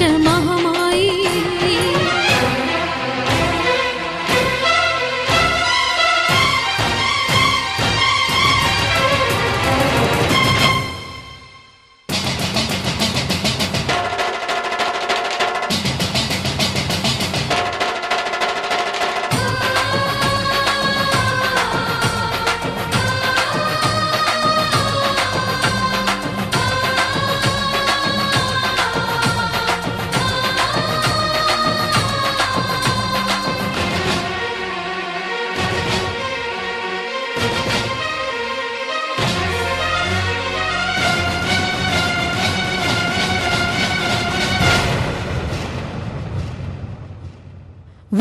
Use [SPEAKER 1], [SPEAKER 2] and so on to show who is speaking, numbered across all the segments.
[SPEAKER 1] பொட்டு வச்ச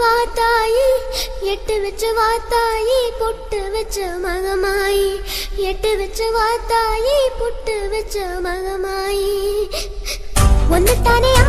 [SPEAKER 2] நீ வாத்தாயி எட்டு வச்ச வாத்தாயி பொட்டு வச்சு மகமாயி. எட்டு வச்ச வாத்தாயி பொட்டு வச்சு மகமாயி. ஒன்னுத்தானே தானே